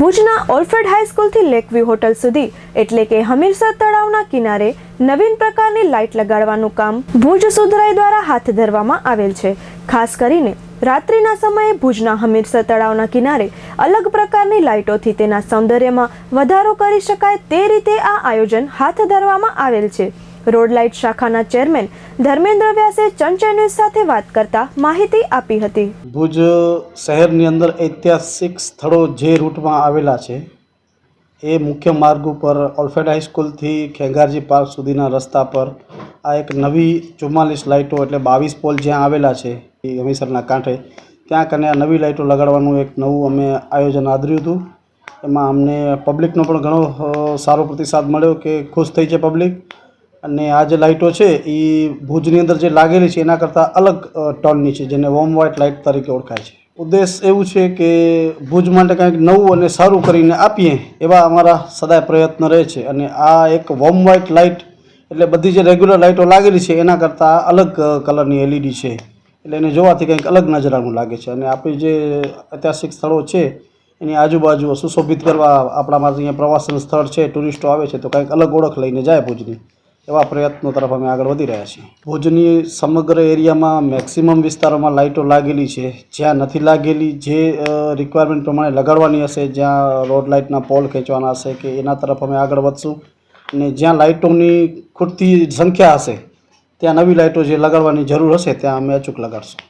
ભુજના ઓલ્ફેડ હાઈસ્કૂલથી Lakeview hotel સુધી, એટલે કે હમીરસર તળાવના કિનારે નવીન પ્રકારની લાઇટ લગાડવાનું કામ ભુજ સુધરાઈ દ્વારા હાથ ધરવામાં આવેલ છે. ખાસ કરીને, રાત્રિના સમયે ભુજના હમીરસર તળાવના કિનારે અલગ પ્રકારની લાઇટોથી તેના સૌંદર્યમાં વધારો કરી શકાય તે રીતે આ આયોજન હાથ ધરવામાં આવેલ છે. રોડ લાઇટ શાખાના ચેરમેન ધર્મેન્દ્ર વ્યાસે ચંચળ ન્યૂઝ સાથે વાત કરતા માહિતી આપી હતી. ભુજ શહેરની અંદર ઐતિહાસિક સ્થળો જે રૂટમાં આવેલા છે, એ મુખ્ય માર્ગ ઉપર ઓલ્ફેડ હાઈસ્કૂલથી ખેંગારજી પાર્ક સુધીના રસ્તા પર આ એક નવી ચુમ્માલીસ લાઇટો એટલે બાવીસ પોલ જ્યાં આવેલા છે, એ હમીસરના કાંઠે ત્યાં કને આ નવી લાઇટો લગાડવાનું એક નવું અમે આયોજન આદર્યું હતું. એમાં અમને પબ્લિકનો પણ ઘણો સારો પ્રતિસાદ મળ્યો કે ખુશ થઈ છે પબ્લિક અને આ જે લાઇટો છે, એ ભુજની અંદર જે લાગેલી છે, એના કરતાં અલગ ટોનની છે, જેને વોમ વ્હાઇટ લાઇટ તરીકે ઓળખાય છે. ઉદ્દેશ એવું છે કે ભુજ માટે કંઈક નવું અને સારું કરીને આપીએ, એવા અમારા સદાય પ્રયત્ન રહે છે. અને આ એક વોમ વ્હાઇટ લાઇટ એટલે બધી જે રેગ્યુલર લાઇટો લાગેલી છે, એના કરતાં અલગ કલરની એલઈડી છે. એટલે એને જોવાથી કંઈક અલગ નજરાનું લાગે છે. અને આપણી જે ઐતિહાસિક સ્થળો છે, એની આજુબાજુ સુશોભિત કરવા આપણામાં અહીંયા પ્રવાસન સ્થળ છે, ટુરિસ્ટો આવે છે, તો કંઈક અલગ ઓળખ લઈને જાય ભુજની. એવા પ્રયત્નો તરફ અમે આગળ વધી રહ્યા છીએ. ભુજની સમગ્ર એરિયામાં મેક્સિમમ વિસ્તારોમાં લાઇટો લાગેલી છે. જ્યાં નથી લાગેલી, જે રિક્વાયરમેન્ટ પ્રમાણે લગાડવાની હશે, જ્યાં રોડ લાઇટના પોલ ખેંચવાના હશે કે એના તરફ અમે આગળ વધશું. અને જ્યાં લાઇટોની ખૂટતી સંખ્યા હશે, ત્યાં નવી લાઇટો જે લગાડવાની જરૂર હશે, ત્યાં અમે અચૂક લગાડશું.